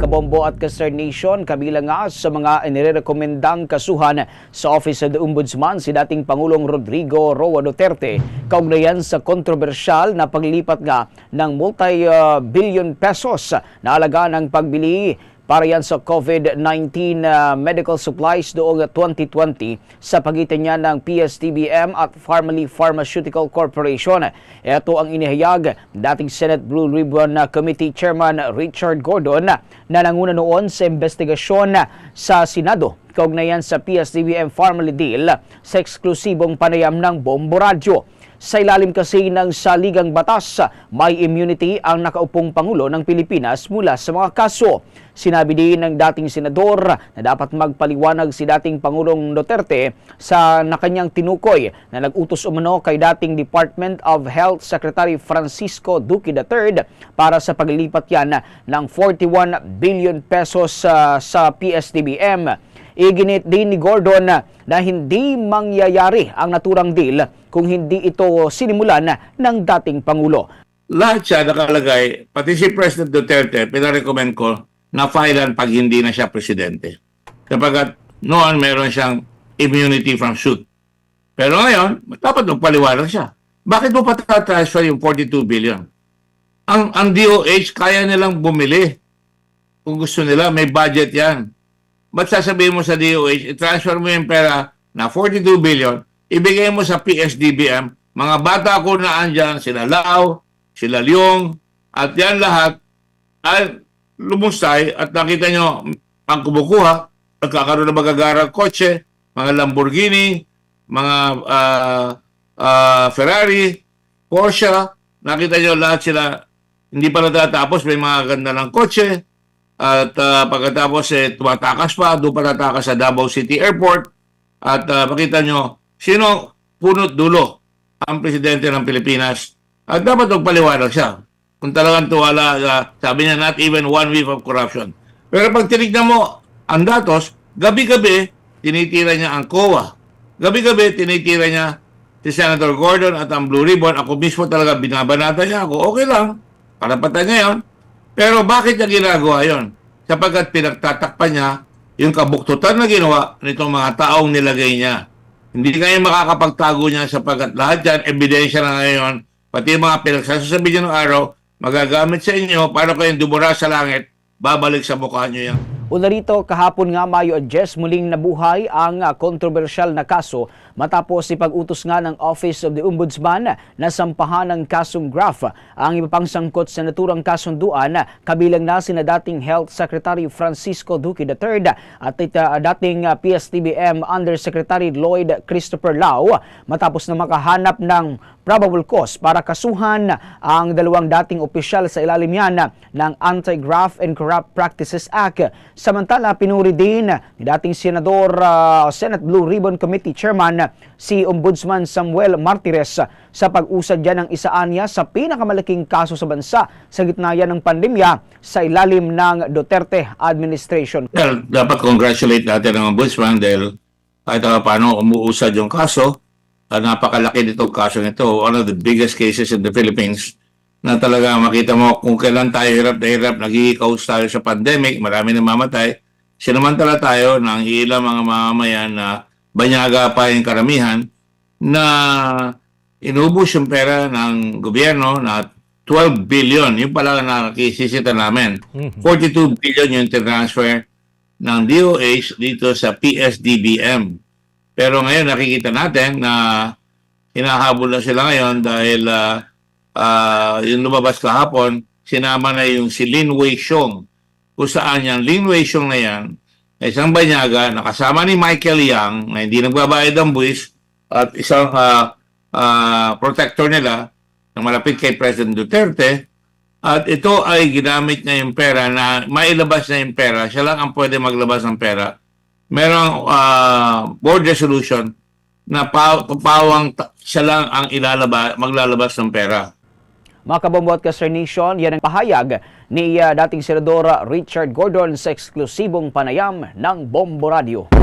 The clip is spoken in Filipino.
kabombo at Kaster Nation, kabilang nga sa mga inirekomendang kasuhan sa Office of the Ombudsman si dating Pangulong Rodrigo Roa Duterte. Kaugnayan sa kontrobersyal na paglipat nga ng multi-billion pesos na alaga ng pagbili para yan sa COVID-19 uh, medical supplies doong 2020 sa pagitan niya ng PSTBM at Pharmaly Pharmaceutical Corporation. Ito ang inihayag dating Senate Blue Ribbon uh, Committee Chairman Richard Gordon na nanguna noon sa investigasyon sa Senado kaugnayan sa PSTBM Pharmaly deal sa eksklusibong panayam ng Bombo. Sa ilalim kasi ng saligang batas, may immunity ang nakaupong Pangulo ng Pilipinas mula sa mga kaso. Sinabi din ng dating senador na dapat magpaliwanag si dating Pangulong Duterte sa nakanyang tinukoy na nag-utos umano kay dating Department of Health Secretary Francisco Duque III para sa paglilipat yan ng 41 billion pesos uh, sa PSDBM. Iginit din ni Gordon na hindi mangyayari ang naturang deal kung hindi ito sinimulan ng dating Pangulo. lahat siya nakalagay, pati si President Duterte, pinarecommend ko na filean pag hindi na siya presidente. Kapag noon meron siyang immunity from suit. Pero ngayon, dapat magpaliwanag siya. Bakit mo patatransfer yung 42 billion? Ang, ang DOH, kaya nilang bumili. Kung gusto nila, may budget yan. Ba't sasabihin mo sa DOH, i-transfer mo yung pera na 42 billion, ibigay mo sa PSDBM, mga bata ko na andyan, sila Lao, sila Leong, at yan lahat ay lumusay at nakita nyo ang kumukuha, nagkakaroon ng magagarang kotse, mga Lamborghini, mga ah, ah, Ferrari, Porsche, nakita nyo lahat sila hindi pa natatapos, may mga ganda ng kotse, at ah, pagkatapos eh, tumatakas pa, doon pa tatakas sa Davao City Airport, at ah, makita nyo, sino punot dulo ang presidente ng Pilipinas, at dapat magpaliwanag siya. Kung talagang tuwala, ah, sabi niya, not even one week of corruption. Pero pag tinignan mo ang datos, gabi-gabi, tinitira niya ang COA. Gabi-gabi, tinitira niya si Senator Gordon at ang Blue Ribbon. Ako mismo talaga binabanata niya ako. Okay lang, karapatan niya yun. Pero bakit niya ginagawa yon? Sapagkat pinagtatakpan niya yung kabuktutan na ginawa nitong mga taong nilagay niya. Hindi kayo makakapagtago niya sapagkat lahat yan, ebidensya na ngayon, pati mga pinagsasabi niya ng araw, magagamit sa inyo para kayong dumura sa langit, babalik sa mukha niyo yan. Una rito, kahapon nga Mayo 10 muling nabuhay ang ah, kontrobersyal na kaso matapos ipag-utos nga ng Office of the Ombudsman na sampahan ng kasong graph. Ang iba pang sangkot sa naturang kasunduan kabilang na sina dating Health Secretary Francisco Duque III at ita- dating ah, PSTBM Undersecretary Lloyd Christopher Lau matapos na makahanap ng probable cause para kasuhan ang dalawang dating opisyal sa ilalim yan ng Anti-Graft and Corrupt Practices Act. Samantala, pinuri din ni dating Senador uh, Senate Blue Ribbon Committee Chairman si Ombudsman Samuel Martires sa pag-usad dyan ng isaan niya sa pinakamalaking kaso sa bansa sa gitna yan ng pandemya sa ilalim ng Duterte administration. Well, dapat congratulate natin ang ombudsman dahil kahit uh, paano umuusad yung kaso, uh, napakalaki nitong kaso nito, one of the biggest cases in the Philippines na talaga makita mo kung kailan tayo hirap na hirap, nag-i-cause tayo sa pandemic, marami na mamatay. Sinamantala tayo ng ilang mga mamamayan na banyaga pa yung karamihan na inubos yung pera ng gobyerno na 12 billion. Yung pala na nakisisita namin. 42 billion yung transfer ng DOH dito sa PSDBM. Pero ngayon nakikita natin na hinahabol na sila ngayon dahil ah, ah, yung lumabas kahapon, sinama na yung si Lin Wei Xiong. Kung saan yan, Lin Wei Xiong na yan, isang banyaga na kasama ni Michael Yang na hindi nagbabayad ng buwis at isang ah, ah, protector nila na malapit kay President Duterte at ito ay ginamit niya yung pera na mailabas na yung pera. Siya lang ang pwede maglabas ng pera. Merong ah, board resolution na pa, pawang siya lang ang ilalabas, maglalabas ng pera. Mga kabombo at Nation, yan ang pahayag ni uh, dating Senadora Richard Gordon sa eksklusibong panayam ng Bombo Radio.